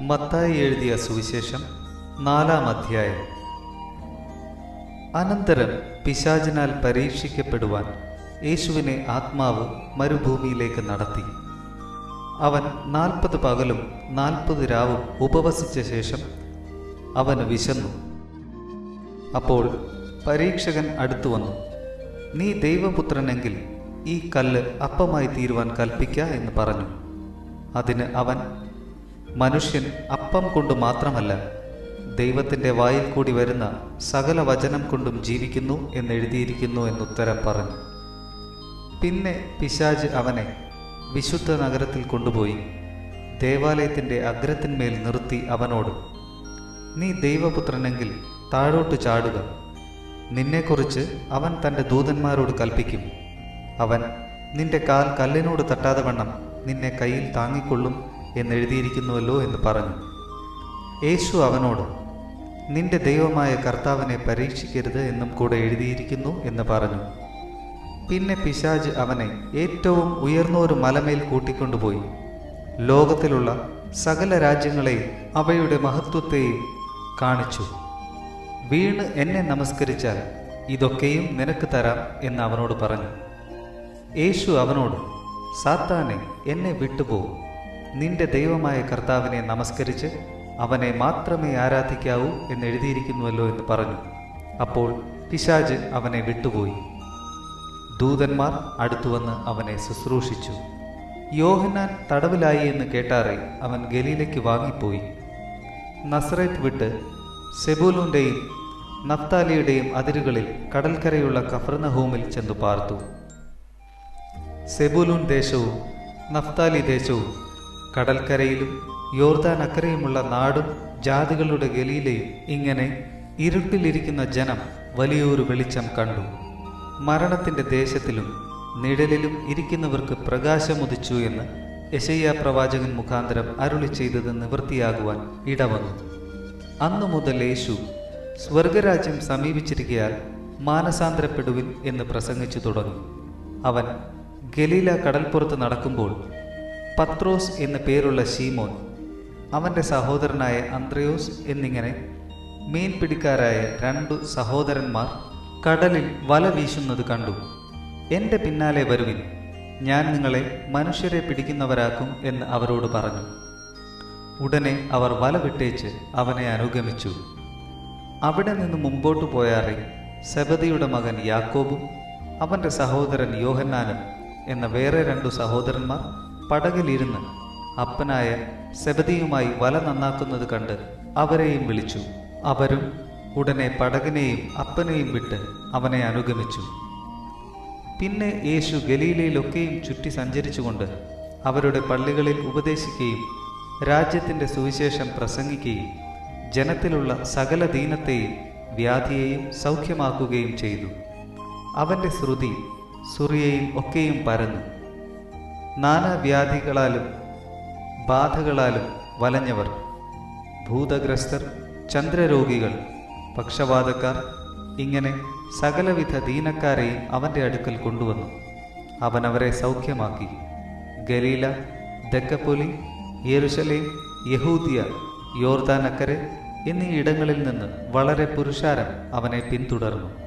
മത്തായി എഴുതിയ സുവിശേഷം നാലാം അധ്യായം. അനന്തരം പിശാചിനാൽ പരീക്ഷിക്കപ്പെടുവാൻ യേശുവിനെ ആത്മാവ് മരുഭൂമിയിലേക്ക് നടത്തി. അവൻ നാൽപ്പത് പകലും നാൽപ്പത് രാവും ഉപവസിച്ച ശേഷം അവന് വിശന്നു. അപ്പോൾ പരീക്ഷകൻ അടുത്തു വന്നു നീ ദൈവപുത്രനെങ്കിൽ ഈ കല്ല് അപ്പമായി തീരുവാൻ കൽപ്പിക്ക എന്ന് പറഞ്ഞു. അതിന് അവൻ മനുഷ്യൻ അപ്പം കൊണ്ട് മാത്രമല്ല ദൈവത്തിന്റെ വായിൽ കൂടി വരുന്ന സകല വചനം കൊണ്ടും ജീവിക്കുന്നു എന്നെഴുതിയിരിക്കുന്നു എന്നുത്തരം പറഞ്ഞു. പിന്നെ പിശാജ് അവനെ വിശുദ്ധ നഗരത്തിൽ കൊണ്ടുപോയി ദേവാലയത്തിന്റെ അഗ്രത്തിന്മേൽ നിർത്തി അവനോട് നീ ദൈവപുത്രനെങ്കിൽ താഴോട്ട് ചാടുക. നിന്നെക്കുറിച്ച് അവൻ തന്റെ ദൂതന്മാരോട് കൽപ്പിക്കും. അവൻ നിന്റെ കാൽ കല്ലിനോട് തട്ടാതെ വണ്ണം നിന്നെ കയ്യിൽ താങ്ങിക്കൊള്ളും എന്നെഴുതിയിരിക്കുന്നുവല്ലോ എന്ന് പറഞ്ഞു. യേശു അവനോട് നിന്റെ ദൈവമായ കർത്താവിനെ പരീക്ഷിക്കരുത് എന്നും കൂടെ എഴുതിയിരിക്കുന്നു എന്ന് പറഞ്ഞു. പിന്നെ പിശാജ് അവനെ ഏറ്റവും ഉയർന്നൊരു മലമേൽ കൂട്ടിക്കൊണ്ടുപോയി. ലോകത്തിലുള്ള സകല രാജ്യങ്ങളെയും അവയുടെ മഹത്വത്തെയും കാണിച്ചു. വീണ് എന്നെ നമസ്കരിച്ചാൽ ഇതൊക്കെയും നിനക്ക് തരാം എന്ന് അവനോട് പറഞ്ഞു. യേശു അവനോട് സാത്താനെ എന്നെ വിട്ടുപോകും നിന്റെ ദൈവമായ കർത്താവിനെ നമസ്കരിച്ച് അവനെ മാത്രമേ ആരാധിക്കാവൂ എന്ന് എഴുതിയിരിക്കുന്നുവല്ലോ എന്ന് പറഞ്ഞു. അപ്പോൾ പിശാജ് അവനെ വിട്ടുപോയി. ദൂതന്മാർ അടുത്തുവന്ന് അവനെ ശുശ്രൂഷിച്ചു. യോഹന്നാൻ തടവിലായി എന്ന് കേട്ടാറെ അവൻ ഗലീലയ്ക്ക് വാങ്ങിപ്പോയി. നസ്രേത്ത് വിട്ട് സെബൂലൂന്റെയും നഫ്താലിയുടെയും അതിരുകളിൽ കടൽക്കരയുള്ള കഫർനഹൂമിൽ ചെന്നു പാർത്തു. സെബൂലൂൻ ദേശവും നഫ്താലി ദേശവും കടൽക്കരയിലും യോർദാൻ അക്കരയുമുള്ള നാടും ജാതികളുടെ ഗലിയിലെയും ഇങ്ങനെ ഇരുട്ടിലിരിക്കുന്ന ജനം വലിയൊരു വെളിച്ചം കണ്ടു. മരണത്തിന്റെ ദേശത്തിലും നിഴലിലും ഇരിക്കുന്നവർക്ക് പ്രകാശമുദിച്ചു എന്ന് യശയ്യ പ്രവാചകൻ മുഖാന്തരം അരുളി ചെയ്തത് നിവൃത്തിയാകുവാൻ ഇടവന്നു. അന്നു മുതൽ യേശു സ്വർഗരാജ്യം സമീപിച്ചിരിക്കയാൽ മാനസാന്തരപ്പെടുവിൻ എന്ന് പ്രസംഗിച്ചു തുടങ്ങി. അവൻ ഗലീല കടൽപ്പുറത്ത് നടക്കുമ്പോൾ പത്രോസ് എന്നു പേരുള്ള ശീമോൻ അവന്റെ സഹോദരനായ അന്ത്രയോസ് എന്നിങ്ങനെ മീൻപിടിക്കാരായ രണ്ടു സഹോദരന്മാർ കടലിൽ വല വീശുന്നത് കണ്ടു. എന്റെ പിന്നാലെ വരുവിൻ ഞാൻ നിങ്ങളെ മനുഷ്യരെ പിടിക്കുന്നവരാക്കും എന്ന് അവരോട് പറഞ്ഞു. ഉടനെ അവർ വല വിട്ടേച്ച് അവനെ അനുഗമിച്ചു. അവിടെ നിന്ന് മുമ്പോട്ട് പോയാറെ സബദിയുടെ മകൻ യാക്കോബും അവന്റെ സഹോദരൻ യോഹന്നാനും എന്ന വേറെ രണ്ടു സഹോദരന്മാർ പടകിലിരുന്ന് അപ്പനായ സെബദിയുമായി വല നന്നാക്കുന്നത് കണ്ട് അവരെയും വിളിച്ചു. അവരും ഉടനെ പടകിനെയും അപ്പനെയും വിട്ട് അവനെ അനുഗമിച്ചു. പിന്നെ യേശു ഗലീലയിലൊക്കെയും ചുറ്റി സഞ്ചരിച്ചുകൊണ്ട് അവരുടെ പള്ളികളിൽ ഉപദേശിക്കുകയും രാജ്യത്തിന്റെ സുവിശേഷം പ്രസംഗിക്കുകയും ജനത്തിലുള്ള സകല ദീനത്തെയും വ്യാധിയെയും സൗഖ്യമാക്കുകയും ചെയ്തു. അവന്റെ ശ്രുതി സുറിയയിൽ ഒക്കെയും പരന്നു. നാനാവ്യാധികളാലും ബാധകളാലും വലഞ്ഞവർ. ഭൂതഗ്രസ്തർ ചന്ദ്രരോഗികൾ പക്ഷവാതക്കാർ ഇങ്ങനെ സകലവിധ ദീനക്കാരെയും അവന്റെ അടുക്കൽ കൊണ്ടുവന്നു. അവൻ അവരെ സൗഖ്യമാക്കി. ഗലീല ദക്കപ്പൊലി യെരുശലേം യഹൂദിയ യോർദാനക്കരെ എന്നീ ഇടങ്ങളിൽ നിന്ന് വളരെ പുരുഷാരം അവനെ പിന്തുടർന്നു.